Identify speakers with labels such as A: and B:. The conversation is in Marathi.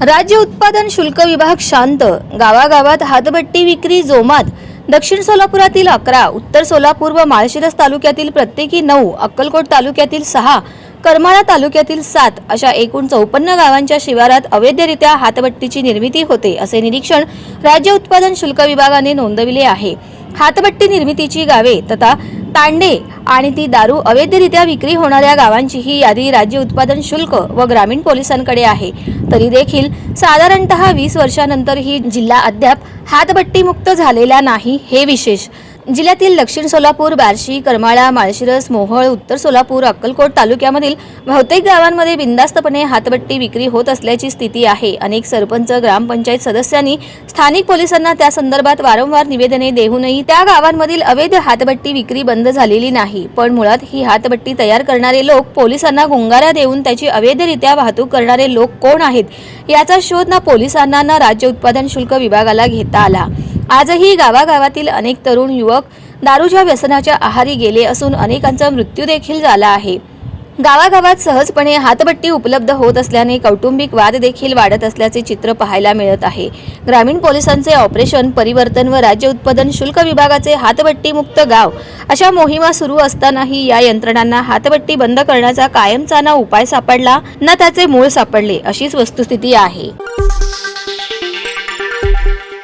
A: राज्य उत्पादन शुल्क विभाग शांत. गावागावात हातभट्टी विक्री जोमात. दक्षिण सोलापुरातील अकरा उत्तर सोलापूर व माळशिरस तालुक्यातील प्रत्येकी नऊ अक्कलकोट तालुक्यातील सहा करमाळा तालुक्यातील सात अशा एकूण चौपन्न गावांच्या शिवारात अवैधरित्या हातभट्टीची निर्मिती होते असे निरीक्षण राज्य उत्पादन शुल्क विभागाने नोंदविले आहे. हातभट्टी निर्मितीची गावे तथा तांडे आणि ती दारू अवैधरित्या विक्री होणाऱ्या गावांची ही यादी राज्य उत्पादन शुल्क व ग्रामीण पोलिसांकडे आहे. तरी देखील साधारणतः वीस वर्षानंतरही जिल्हा अद्याप हातभट्टीमुक्त झालेला नाही हे विशेष. जिल्ह्यातील दक्षिण सोलापूर बार्शी करमाळा माळशिरस मोहोळ उत्तर सोलापूर अक्कलकोट तालुक्यामधील बहुतेक गावांमध्ये बिंदास्तपणे हातबट्टी विक्री होत असल्याची स्थिती आहे. अनेक सरपंच ग्रामपंचायत सदस्यांनी स्थानिक पोलिसांना त्या संदर्भात वारंवार निवेदने देऊनही त्या गावांमधील अवैध हातबट्टी विक्री बंद झालेली नाही. पण मुळात ही हातबट्टी तयार करणारे लोक पोलिसांना गुंगाऱ्या देऊन त्याची अवैधरित्या वाहतूक करणारे लोक कोण आहेत? याचा शोध ना पोलिसांना ना राज्य उत्पादन शुल्क विभागाला घेता आला. आजही गावागावातील अनेक तरुण युवक दारूच्या व्यसनाच्या आहारी गेले असून अनेकांचा मृत्यू देखील झाला आहे. गावागावात सहजपणे हातबट्टी उपलब्ध होत असल्याने कौटुंबिक वाद देखील वाढत असल्याचे चित्र पाहायला मिळत आहे. ग्रामीण पोलिसांचे ऑपरेशन परिवर्तन व राज्य उत्पादन शुल्क विभागाचे हातबट्टीमुक्त गाव अशा मोहिमा सुरू असतानाही या यंत्रणांना हातबट्टी बंद करण्याचा कायमचा ना उपाय सापडला ना त्याचे मूळ सापडले अशीच वस्तुस्थिती आहे.